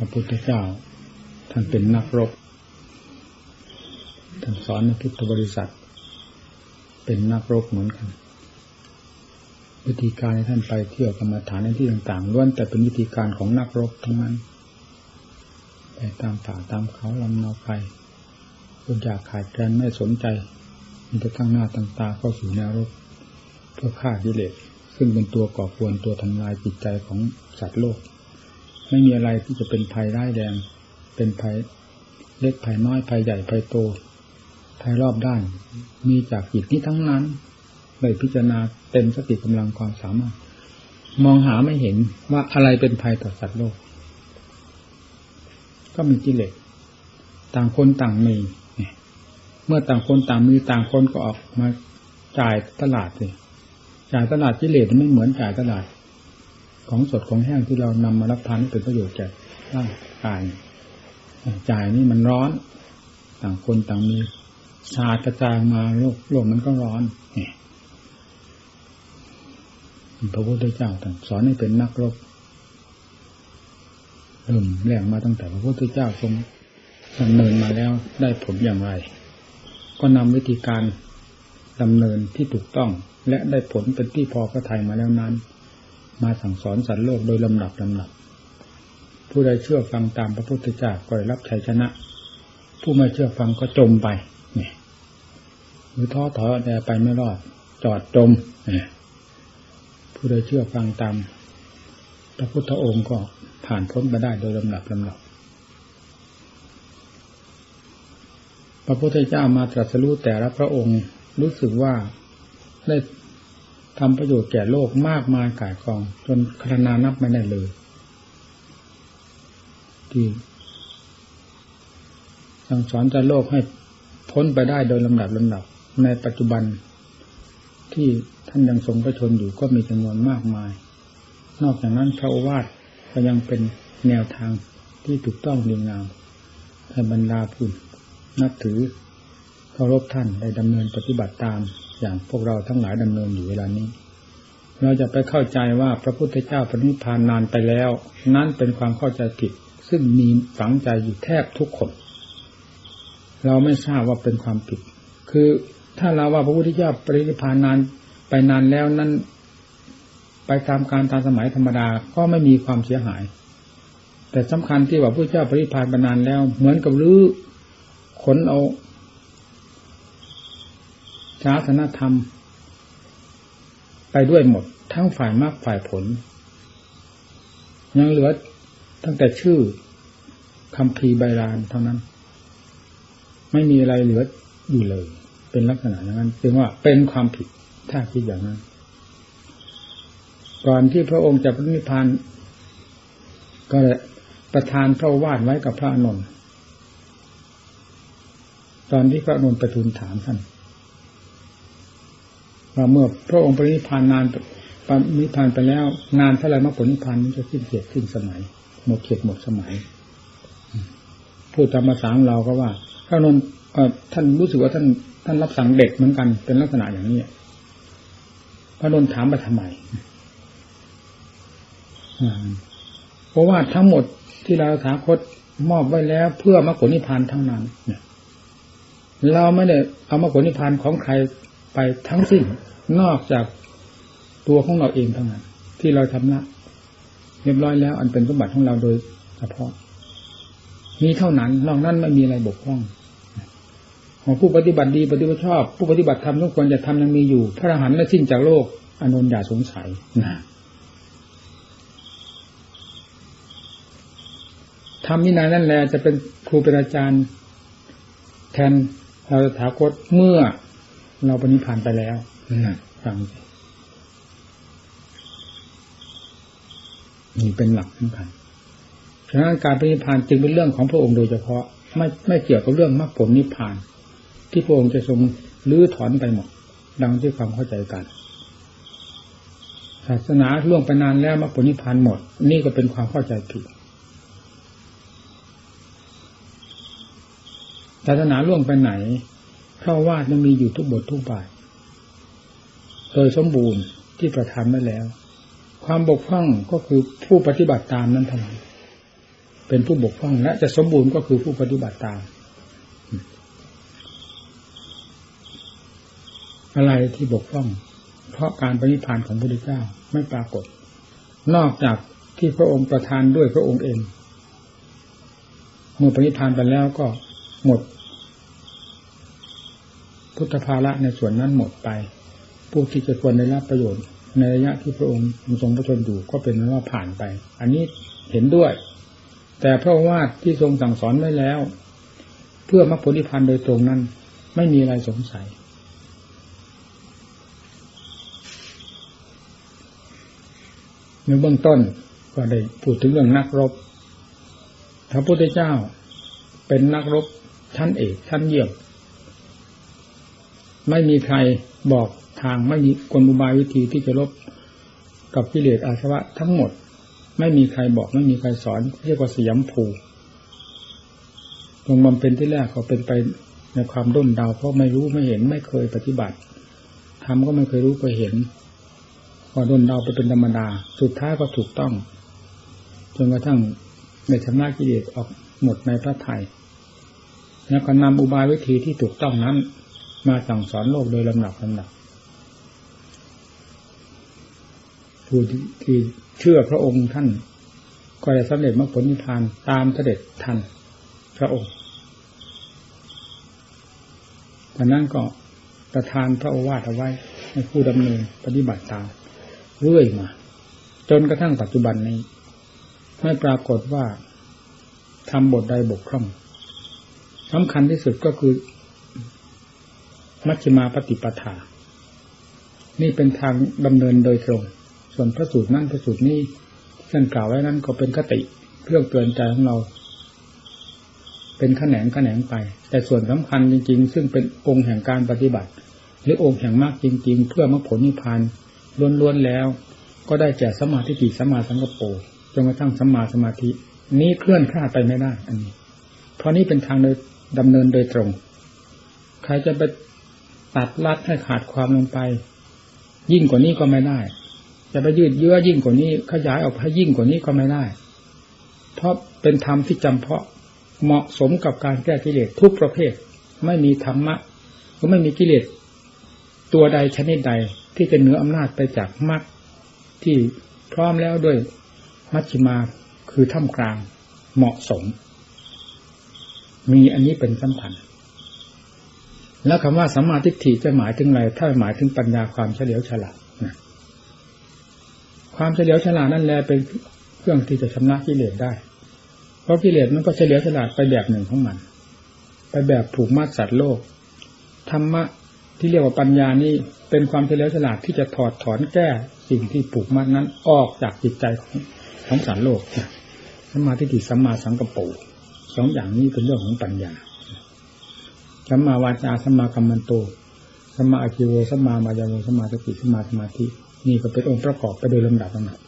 พระพุทธเจ้า ท่านเป็นนักรบ ท่านสอนในพุทธบริษัท เป็นนักรบเหมือนกัน วิธีการที่ท่านไปเที่ยวกรรมฐานในที่ต่างๆล้วนแต่เป็นวิธีการของนักรบทั้งนั้น ไปตามป่าตามเขาลำนาไปคุณอยากขาดแคลนไม่สนใจมีแต่ตั้งหน้าตั้งตาเข้าสู่แนวรบเพื่อฆ่ากิเลสซึ่งเป็นตัวก่อกวนตัวทำลายจิตใจของสัตว์โลก ไม่มีอะไรที่จะเป็นภัยร้ายแรงเป็นภัยเล็กภัยน้อยภัยใหญ่ภัยโตภัยรอบด้าน มีจากจิตนี้ทั้งนั้นเลยพิจารณาเต็มสติกำลังความสามารถ มองหาไม่เห็นว่าอะไรเป็นภัยต่อสัตว์โลก ก็มีกิเลสต่างคนต่างมีเมื่อต่างคนต่างมีต่างคนก็ออกมาจ่ายตลาดเลยจ่ายตลาดกิเลสไม่เหมือนจ่ายตลาด ของสดของแห้งที่เรานำมารับทานเป็นประโยชน์แก่ร่างกายจ่ายนี่มันร้อน ต่างคนต่างมีชากระจายมาโลกโลกมันก็ร้อนพระพุทธเจ้าท่านสอนให้เป็นนักรบเริ่มแรงมาตั้งแต่พระพุทธเจ้าทรงดำเนินมาแล้วได้ผลอย่างไร ก็นำวิธีการดำเนินที่ถูกต้อง และได้ผลเป็นที่พอพระทัยมาแล้วนั้น มาสั่งสอนสัตว์โลกโดยลำดับลำดับ ผู้ใดเชื่อฟังตามพระพุทธเจ้าก็ได้รับชัยชนะ ผู้ไม่เชื่อฟังก็จมไปเนี่ยหรือท้อถอยแต่ไปไม่รอด จอดจมเนี่ยผู้ใดเชื่อฟังตาม พระพุทธองค์ก็ผ่านพ้นมาได้โดยลำดับลำดับพระพุทธเจ้ามาตรัสรู้แต่ละพระองค์รู้สึกว่าได้ ทำประโยชน์แก่โลกมากมายกายกอง จนคนานับไม่ได้เลยที่สั่งสอนจะโลกให้พ้นไปได้โดยลำดับลำดับ ในปัจจุบันที่ท่านยังทรงพระชนอยู่ก็มีจำนวนมากมาย นอกจากนั้นพระโอวาทก็ยังเป็นแนวทางที่ถูกต้องดีงามให้บรรดาผู้นับถือ เคารพท่านได้ดำเนินปฏิบัติตาม อย่างพวกเราทั้งหลายดำเนินอยู่เวลานี้ เราจะไปเข้าใจว่าพระพุทธเจ้าปณิพานนานไปแล้ว นั่นเป็นความเข้าใจผิด ซึ่งมีฝังใจอยู่แทบทุกคน เราไม่ทราบว่าเป็นความผิด คือถ้าเราว่าพระพุทธเจ้าปรินิพานนานไปนานแล้วนั้น ไปตามการตามสมัยธรรมดาก็ไม่มีความเสียหาย แต่สำคัญที่ว่าพระเจ้าปรินิพานไปนานแล้ว เหมือนกับรื้อขนเอา ศาสนธรรม ไปด้วยหมด ทั้งฝ่ายมากฝ่ายผล ยังเหลือตั้งแต่ชื่อคำพีใบลานเท่านั้น ไม่มีอะไรเหลืออยู่เลย เป็นลักษณะอย่างนั้นจึงว่าเป็นความผิดถ้าคิดอย่างนั้น ก่อนที่พระองค์จะพระนิพพานก็ประทานพระวาดไว้กับพระอนุนตอนที่พระอนุนไปทูลถามท่าน ว่าเมื่อพระองค์ปรินิพานนานปรินิพานไปแล้ว นานเท่าไรมรรคผลนิพพานจะสิ้นเกียรสิ้นสมัย หมดเขตหมดสมัยพูดตามภาษาของเราก็ว่าพระนนท์ท่านรู้สึกว่าท่านท่านรับสั่งเด็กเหมือนกัน เป็นลักษณะอย่างนี้พระนนท์ถามไปทำไมเพราะว่าทั้งหมดที่เราสาคตมอบไว้แล้ว เพื่อมรรคผลนิพพานเทั้งนั้นเนี่ยเราไม่ได้เอามรรคผลนิพพานของใคร ไปทั้งสิ้นนอกจากตัวของเราเองเท่านั้น ที่เราทำละเรียบร้อยแล้ว อันเป็นสมบัติของเราโดยเฉพาะ มีเท่านั้น นอกนั้นไม่มีอะไรบกพร่องของผู้ปฏิบัติดีปฏิบัติชอบ ผู้ปฏิบัติธรรมทุกคนจะทำยังมีอยู่ พระอรหันต์และสิ้นจากโลกอนนอย่าสงสัยนะทำนินายนั่นแหละจะเป็นครูเป็นอาจารย์ แทนเราถาคตเมื่อ เราปณิพานไปแล้วฟังนี่เป็นหลักสำคัญฉะนั้นการปณิพานจึงเป็นเรื่องของพระองค์โดยเฉพาะ ไม่ไม่เกี่ยวกับเรื่องมรรคผลนิพพาน ที่พระองค์จะทรงลื้อถอนไปหมด ดังที่ความเข้าใจกัน ศาสนาล่วงไปนานแล้วมรรคผลนิพพานหมด นี่ก็เป็นความเข้าใจผิดศาสนาล่วงไปไหน พระวาดยังมีอยู่ทุกบททุกบาทโดยสมบูรณ์ที่ประทานไว้แล้ว ความบกพร่องก็คือผู้ปฏิบัติตามนั้นเท่านั้นเป็นผู้บกพร่องและจะสมบูรณ์ก็คือผู้ปฏิบัติตาม อะไรที่บกพร่อง เพราะการปฏิพานของพระพุทธเจ้าไม่ปรากฏ นอกจากที่พระองค์ประทานด้วยพระองค์เองเมื่อปฏิพานไปแล้วก็หมด พุทธภาระในส่วนนั้นหมดไป ผู้ที่จะควรได้รับประโยชน์ ในระยะที่พระองค์ทรงพระชนอยู่ก็เป็นว่าผ่านไป อันนี้เห็นด้วย แต่พระว่าทที่ทรงสั่งสอนไว้แล้ว เพื่อมรรคผลนิพพานโดยตรงนั้น ไม่มีอะไรสงสัยในเบื้องต้นก็ได้พูดถึงเรื่องนักรบพระพุทธเจ้าเป็นนักรบชั้นเอกชั้นเยี่ยม ไม่มีใครบอกทางไม่มีกลอุบายวิธีที่จะลบกับกิเลสอาสวะทั้งหมด ไม่มีใครบอกไม่มีใครสอน เรียกว่าสยามภูลงบำเป็นที่แรกเขาเป็นไปในความด้นดาวเพราะไม่รู้ไม่เห็นไม่เคยปฏิบัติทำก็ไม่เคยรู้เคยเห็นพอด้นดาวไปเป็นธรรมดา สุดท้ายก็ถูกต้อง จนกระทั่งในชำระกิเลสออกหมดในพระไทยแล้วก็นำอุบายวิธีที่ถูกต้องนั้น มาสั่งสอนโลกโดยลำดับลำดับผู้ที่เชื่อพระองค์ท่าน ก็ได้สำเร็จมรรคผลนิพพานตามเสด็จทันพระองค์ดังนั้นก็ประทานพระโอวาทเอาไว้ให้ผู้ดำเนินปฏิบัติตามเรื่อยมา จนกระทั่งปัจจุบันนี้ ไม่ปรากฏว่าทำบทใดบกพร่องสำคัญที่สุดก็คือ มัชฌิมาปฏิปทา นี่เป็นทางดำเนินโดยตรง ส่วนพระสูตรนั้นพระสูตรนี้ท่านกล่าวไว้นั้นก็เป็นคติเพื่อเตือนใจของเรา เป็นขแขนงขแขนงไป แต่ส่วนสำคัญจริง ๆ ซึ่งเป็นองค์แห่งการปฏิบัติ หรือองค์แห่งมากจริง ๆ เพื่อมรรคผลนิพพานล้วนๆแล้ว ก็ได้แก่สมาธิิสมาสังกปรจนกระทั่งสมาสมาธิ นี้เคลื่อนคลาไปไม่ได้อันนี้ เพราะนี้เป็นทางโดยดำเนินโดยตรง ใครจะไป ตัดลัดให้ขาดความลงไป ยิ่งกว่านี้ก็ไม่ได้ จะไปยืดเยื้อยิ่งกว่านี้ขยายออกให้ยิ่งกว่านี้ก็ไม่ได้ เพราะเป็นธรรมที่จำเพาะเหมาะสมกับการแก้กิเลสทุกประเภท ไม่มีธรรมะก็ไม่มีกิเลสตัวใดชนิดใดที่จะเหนืออำนาจไปจากมรรคที่พร้อมแล้วด้วยมัชฌิมาคือท่ามกลางเหมาะสม มีอันนี้เป็นสำคัญ แล้วคำว่าสัมมาทิฏฐิจะหมายถึงอะไร ถ้าหมายถึงปัญญาความเฉลียวฉลาดนะความเฉลียวฉลาดนั่นแหละเป็นเครื่องที่จะชำระกิเลสได้ เพราะกิเลสมันก็เฉลียวฉลาดไปแบบหนึ่งของมัน ไปแบบผูกมัดสัตว์โลก ธรรมะที่เรียกว่าปัญญานี่เป็นความเฉลียวฉลาดที่จะถอดถอนแก้สิ่งที่ผูกมัดนั้นออกจากจิตใจของของสารโลกสัมมาทิฏฐิสัมมาสังกปรสองอย่างนี้เป็นเรื่องของปัญญา สัมมาวาจาสัมมากัมมันโตสัมมาอาคิโวสัมมามายาโวสัมมาสติสัมมาสมาธินี่ก็เป็นองค์ประกอบไปโดยลำดับลำดับ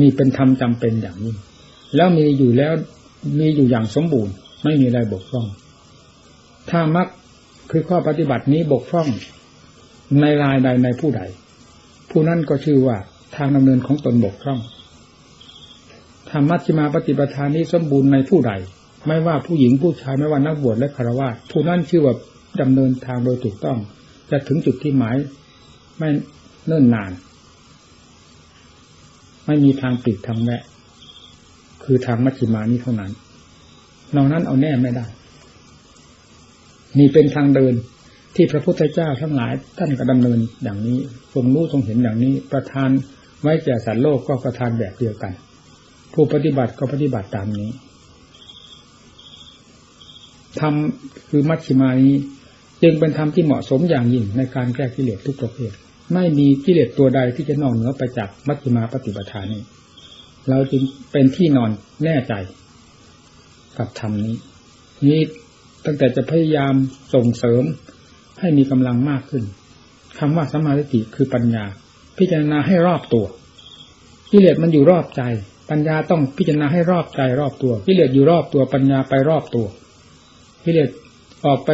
นี่เป็นธรรมจำเป็นอย่างนี้ แล้วมีอยู่แล้วมีอยู่อย่างสมบูรณ์ ไม่มีอะไรบกพร่อง ถ้ามักคือข้อปฏิบัตินี้บกพร่องในรายใดในผู้ใด ผู้นั้นก็ชื่อว่าทางดำเนินของตนบกพร่อง ธรรมัชฌิมาปฏิปทานนี้สมบูรณ์ในผู้ใด ไม่ว่าผู้หญิงผู้ชายไม่ว่านักบวชและคารวะผู้นั้นชื่อว่าดำเนินทางโดยถูกต้อง จะถึงจุดที่หมาย ไม่เนิ่นนาน ไม่มีทางปิดทางแวะคือทางมัชฌิมานี้เท่านั้นนอกนั้นเอาแน่ไม่ได้ นี่เป็นทางเดินที่พระพุทธเจ้าทั้งหลายท่านก็ดำเนินอย่างนี้ทรงรู้ทรงเห็นอย่างนี้ ประทานไว้แก่สัตว์โลกก็ประทานแบบเดียวกัน ผู้ปฏิบัติก็ปฏิบัติตามนี้ทำคือมัชฌิมานี้ จึงเป็นธรรมที่เหมาะสมอย่างยิ่งในการแก้กิเลสทุกประเภท ไม่มีกิเลสตัวใดที่จะนอกเหนือไปจากมัชฌิมาปฏิปทานี้ เราจึงเป็นที่นอนแน่ใจ กับธรรมนี้ นี้ตั้งแต่จะพยายามส่งเสริมให้มีกำลังมากขึ้นคำว่าสัมมาทิฏฐิคือปัญญา พิจารณาให้รอบตัวกิเลสมันอยู่รอบใจ ปัญญาต้องพิจารณาให้รอบใจรอบตัวกิเลสอยู่รอบตัวปัญญาไปรอบตัวกิเลสออกไป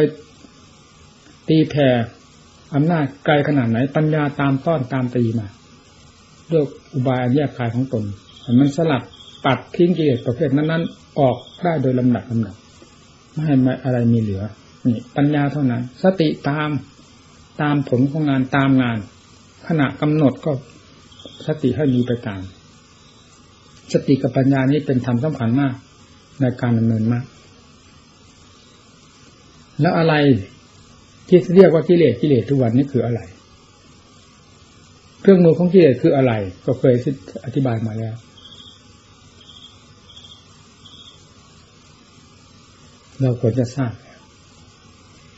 ตีแผ่อำนาจไกลขนาดไหน ปัญญาตามต้อนตามตีมาด้วยอุบายแยกคายของตนมันสลัดปัดทิ้งกิเลสประเภทนั้นๆ ออกได้โดยลำดับลำดับไม่ให้อะไรมีเหลือนี่ปัญญาเท่านั้น สติตามตามผลของงานตามงาน ขณะกำหนดก็สติให้มีไปตาม สติกับปัญญานี้เป็นธรรมสำคัญมาก ในการดำเนินมาก แล้วอะไรที่เรียกว่ากิเลสกิเลสทุกวันนี้คืออะไร เครื่องมือของกิเลสคืออะไร ก็เคยอธิบายมาแล้ว เราควรจะทราบ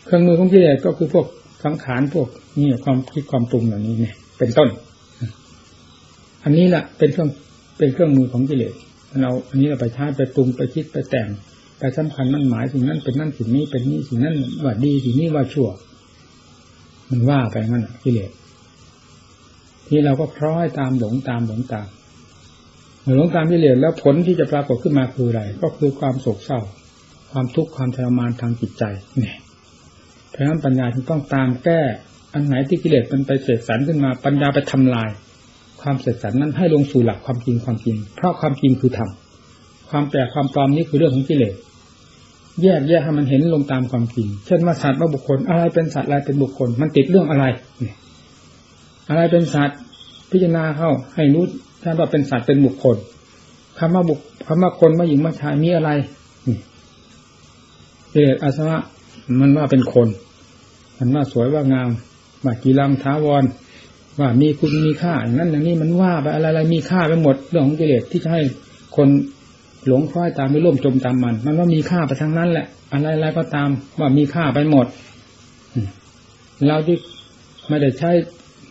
เครื่องมือของกิเลสก็คือพวกสังขารพวกนี่ความคิดความปรุงเหล่านี้เนี่ย เป็นต้น อันนี้แหละเป็นเครื่อง เป็นเครื่องมือของกิเลสเราอันนี้เราไปใช้ไปปรุงไปคิดไปแต่งไปสำคัญนั่นหมายสิ่งนั้นเป็นนั่นสิ่งนี้เป็นนี่สิ่งนั้นว่าดีสิ่งนี้ว่าชั่ว มันว่าไปงั้นกิเลสที่เราก็คล้อยตามหลงตามหลงตามหลงตามกิเลสแล้วผลที่จะปรากฏขึ้นมาคืออะไร ก็คือความโศกเศร้า ความทุกข์ความทรมานทางจิตใจเนี่ยเพราะฉะนั้นปัญญาจึงต้องตามแก้อันไหนที่กิเลสมันไปเสกสรรขึ้นมาปัญญาไปทำลาย ความเสกสรรนั้นให้ลงสู่หลักความจริงความจริง เพราะความจริงคือธรรมความแปลกความปลอมนี้คือเรื่องของกิเลสแยกแยกให้มันเห็นลงตามความจริง เช่นว่าสัตว์ว่าบุคคลอะไรเป็นสัตว์อะไรเป็นบุคคล มันติดเรื่องอะไรอะไรเป็นสัตว์พิจารณาเข้าให้รู้ถ้าว่าเป็นสัตว์เป็นบุคคลคำว่าบุคคำว่าคนว่าหญิงว่าชายมีอะไรกิเลสอาสวะมันว่าเป็นคน มันว่าสวยว่างามว่ากีรังท้าวร ว่ามีคุณมีค่าอย่างนั้นอย่างนี้มันว่าไปอะไรอะไรมีค่าไปหมดเรื่องของกิเลสที่จะให้คนหลงคล้อยตามไม่ร่วมจมตามมัน มันว่ามีค่าไปทั้งนั้นแหละ อะไรอะไรก็ตามว่ามีค่าไปหมดเราที่ไม่ได้ใช้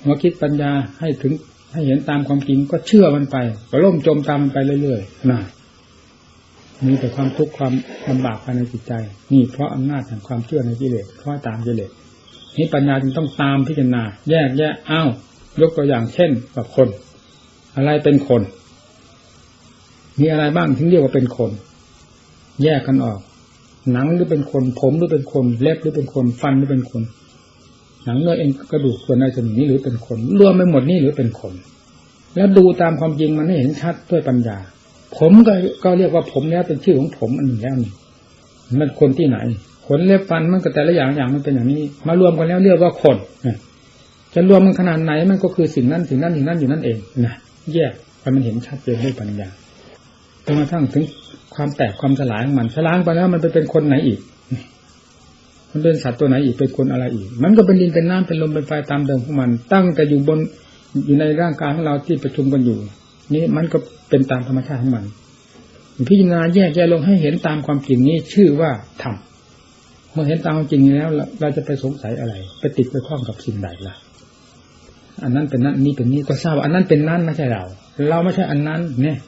หัวคิดปัญญาให้ถึงให้เห็นตามความจริงก็เชื่อมันไป ก็ล่มจมตามมันไปเรื่อยๆนะมีแต่ความทุกข์ความลำบากภายในจิตใจ นี่เพราะอำนาจแห่งความเชื่อในกิเลสคล้อยตามกิเลสนี่ปัญญาจึงต้องตามพิจารณา แยกแยะอ้าว ยกตัวอย่างเช่นแบบคน อะไรเป็นคน มีอะไรบ้างถึงเรียกว่าเป็นคน แยกกันออก หนังหรือเป็นคน ผมหรือเป็นคน เล็บหรือเป็นคน ฟันหรือเป็นคน หนังเนื้อเอ็นกระดูกส่วนในส่วนนี้หรือเป็นคน รวมไปหมดนี่หรือเป็นคน แล้วดูตามความจริงมันให้เห็นชัดด้วยปัญญา ผมก็ก็เรียกว่าผมแล้วเป็นชื่อของผมอันหนึ่งแล้วนี่มันคนที่ไหนขนเล็บฟันมันก็แต่ละอย่างอย่างมันเป็นอย่างนี้ มารวมกันแล้วเรียกว่าคน จะรวมมันขนาดไหนมันก็คือสิ่งนั้นสิ่งนั้นสิ่งนั้นอยู่นั่นเองนะแยกให้มันเห็นชัดเจนด้วยปัญญาจนกระทั่งถึงความแตกความสลายของมันสลายไปแล้วมันไปเป็นคนไหนอีก มันเป็นสัตว์ตัวไหนอีกเป็นคนอะไรอีก มันก็เป็นดินเป็นน้ำเป็นลมเป็นไฟตามเดิมของมัน ตั้งแต่อยู่บนอยู่ในร่างกายของเราที่ประชุมกันอยู่ นี่มันก็เป็นตามธรรมชาติของมันพิจารณาแยกแยะลงให้เห็นตามความจริงนี้ชื่อว่าธรรมเมื่อเห็นตามความจริงแล้ว เราจะไปสงสัยอะไร ไปติดไปคล้องกับสิ่งใดล่ะ อันนั้นเป็นนั้นนี่เป็นนี่ก็ทราบว่าอันนั้นเป็นนั้นไม่ใช่เรา เราไม่ใช่อันนั้น เนี่ย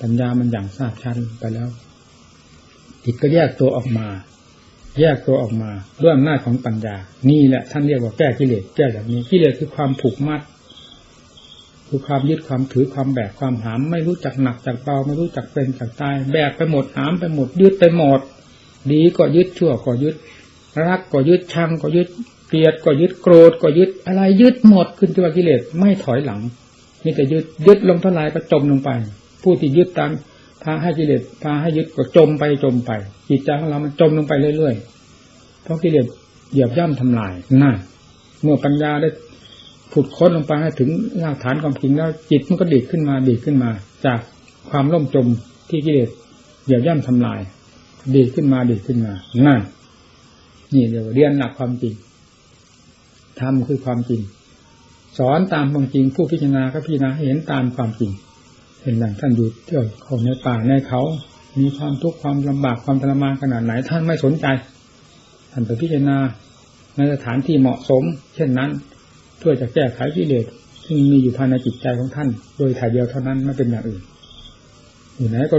ปัญญามันอย่างทราบชัดไปแล้วจิตก็แยกตัวออกมา แยกตัวออกมาด้วยอำนาจของปัญญา นี่แหละท่านเรียกว่าแก้กิเลสแก้แบบนี้กิเลสคือความผูกมัดคือความยึดความถือความแบกความหาม ไม่รู้จักหนักจากเบาไม่รู้จักเป็นจากตาย แบกไปหมดหามไปหมด ยึดไปหมด ดีก็ยึดชั่วก็ยึด รักก็ยึดชังก็ยึดเกลียดก็ยึดโกรธก็ยึดอะไรยึดหมดขึ้นตัวกิเลสไม่ถอยหลังนี่แต่ยึดยึดลงเท่าไรก็จมลงไป ผู้ที่ยึดตามพาให้กิเลสพาให้ยึดก็จมไปจมไป จิตใจของเรามันจมลงไปเรื่อยๆ เพราะกิเลสเหยียบย่ำทำลายนั่นเมื่อปัญญาได้ผุดค้นลงไปให้ถึงรากฐานความจริงแล้วจิตมันก็ดีดขึ้นมาดีดขึ้นมา จากความล่มจมที่กิเลสเหยียบย่ำทำลาย ดีดขึ้นมาดีดขึ้นมานั่น นี่เดี๋ยวเรียนหลักความจริงทำคือความจริง สอนตามความจริง ผู้พิจารณาก็พิจารณาเห็นตามความจริงเห็นอย่างท่านอยู่เที่ยวเขาในป่าในเขา มีความทุกข์ความลำบากความทรมานขนาดไหน ท่านไม่สนใจท่านไปพิจารณาในสถานที่เหมาะสม เช่นนั้น เพื่อจะแก้ไขกิเลสที่มีอยู่ภายในจิตใจของท่าน โดยถ่ายเดียวเท่านั้นไม่เป็นอย่างอื่นอยู่ไหนก็